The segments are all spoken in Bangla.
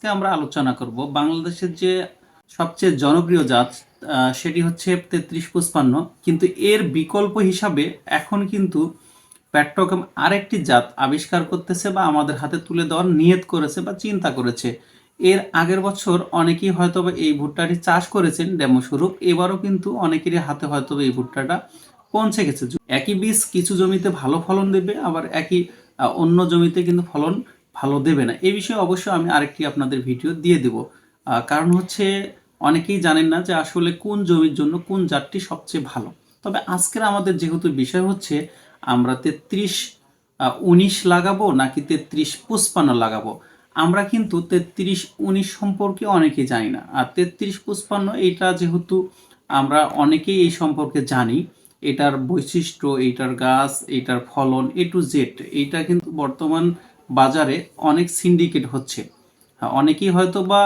আজকে আমরা আলোচনা করব। বাংলাদেশের যে সবচেয়ে জনপ্রিয় জাত সেটি হচ্ছে তেত্রিশ পুষ্পান্ন। কিন্তু এর বিকল্প হিসাবে এখন কিন্তু পেট্রোকেম আরেকটি জাত আবিষ্কার করতেছে বা আমাদের হাতে তুলে দেওয়ার নিয়ত করেছে বা চিন্তা করেছে। এর আগের বছর অনেকেই হয়তো এই ভুট্টাটি চাষ করেছেন, ডেমো স্বরূপ এবারও কিন্তু অনেকেরই হাতে হয়তো এই ভুট্টাটা পৌঁছে গেছে। একই বীজ কিছু জমিতে ভালো ফলন দেবে, আবার একই অন্য জমিতে কিন্তু ফলন ভালো দেবে না। এই বিষয়ে অবশ্যই আমি আরেকটি আপনাদের ভিডিও দিয়ে দেব। কারণ হচ্ছে অনেকেই জানেন না যে আসলে কোন জমির জন্য কোন জাতটি সবচেয়ে ভালো। তবে আজকের আমাদের যেহেতু বিষয় হচ্ছে, আমরা তেত্রিশ উনিশ লাগাবো নাকি তেত্রিশ পুষ্পান্ন লাগাবো? আমরা কিন্তু তেত্রিশ, উনিশ সম্পর্কে অনেকেই জানি না। আর তেত্রিশ পুষ্পান্ন এইটা যেহেতু আমরা অনেকেই এই সম্পর্কে জানি, এটার বৈশিষ্ট্য, এইটার গাছ, এইটার ফলন এ টু জেড এইটা কিন্তু বর্তমান বাজারে অনেক সিন্ডিকেট হচ্ছে। হ্যাঁ, অনেকেই হয়তো বা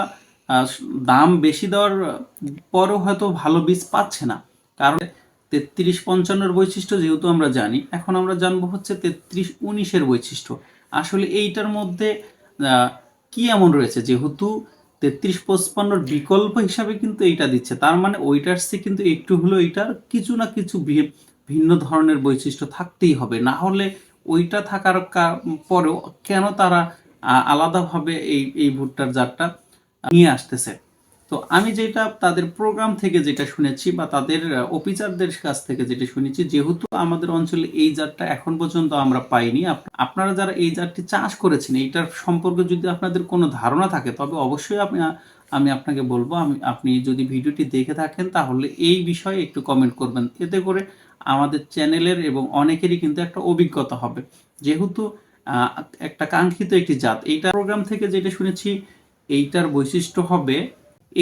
দাম বেশি দেওয়ার পরেও হয়তো ভালো বীজ পাচ্ছে না। কারণ তেত্রিশ পঞ্চান্নর বৈশিষ্ট্য যেহেতু আমরা জানি এখন আমরা জানব হচ্ছে তেত্রিশ উনিশের বৈশিষ্ট্য। আসলে এইটার মধ্যে কি এমন রয়েছে? যেহেতু তেত্রিশ পঁচপান্নর বিকল্প হিসাবে কিন্তু এইটা দিচ্ছে। তার মানে ওইটার সে কিন্তু একটু হলেও এইটার কিছু না কিছু ভিন্ন ধরনের বৈশিষ্ট্য থাকতেই হবে। না হলে ওইটা থাকার পরেও কেন তারা আলাদাভাবে এই এই ভুট্টার জাতটা নিয়ে আসতেছে? তো আমি যেটা তাদের প্রোগ্রাম থেকে যেটা শুনেছি বা তাদের অফিসারদের কাছ থেকে যেটা শুনেছি, যেহেতু আমাদের অঞ্চলে এই জাতটা এখন পর্যন্ত আমরা পাইনি আপনারা যারা এই জাতটি চাষ করেছেন, এইটার সম্পর্কে যদি আপনাদের কোনো ধারণা থাকে, তবে অবশ্যই আপনি আমি আপনাকে বলব, আমি, আপনি যদি ভিডিওটি দেখে থাকেন তাহলে এই বিষয়ে একটু কমেন্ট করবেন। এতে করে আমাদের চ্যানেলের এবং অনেকেরই কিন্তু একটা অভিজ্ঞতা হবে। যেহেতু একটা কাঙ্ক্ষিত একটি জাত, এইটা প্রোগ্রাম থেকে যেটা শুনেছি, এইটার বৈশিষ্ট্য হবে,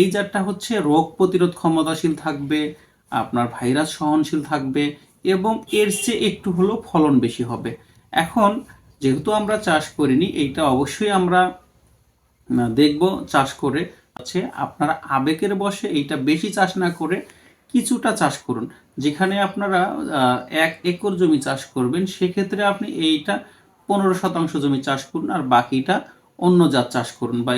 এই জাতটা হচ্ছে রোগ প্রতিরোধ ক্ষমতাশীল থাকবে, আপনার ভাইরাস সহনশীল থাকবে এবং এর চেয়ে একটু হলেও ফলন বেশি হবে। এখন, যেহেতু আমরা চাষ করিনি, এইটা অবশ্যই আমরা দেখব চাষ করে আছে আপনারা আবেগের বসে এইটা বেশি চাষ না করে কিছুটা চাষ করুন। যেখানে আপনারা এক একর জমি চাষ করবেন, সেক্ষেত্রে আপনি এইটা পনেরো শতাংশ জমি চাষ করুন আর বাকিটা অন্য জাত চাষ করুন বা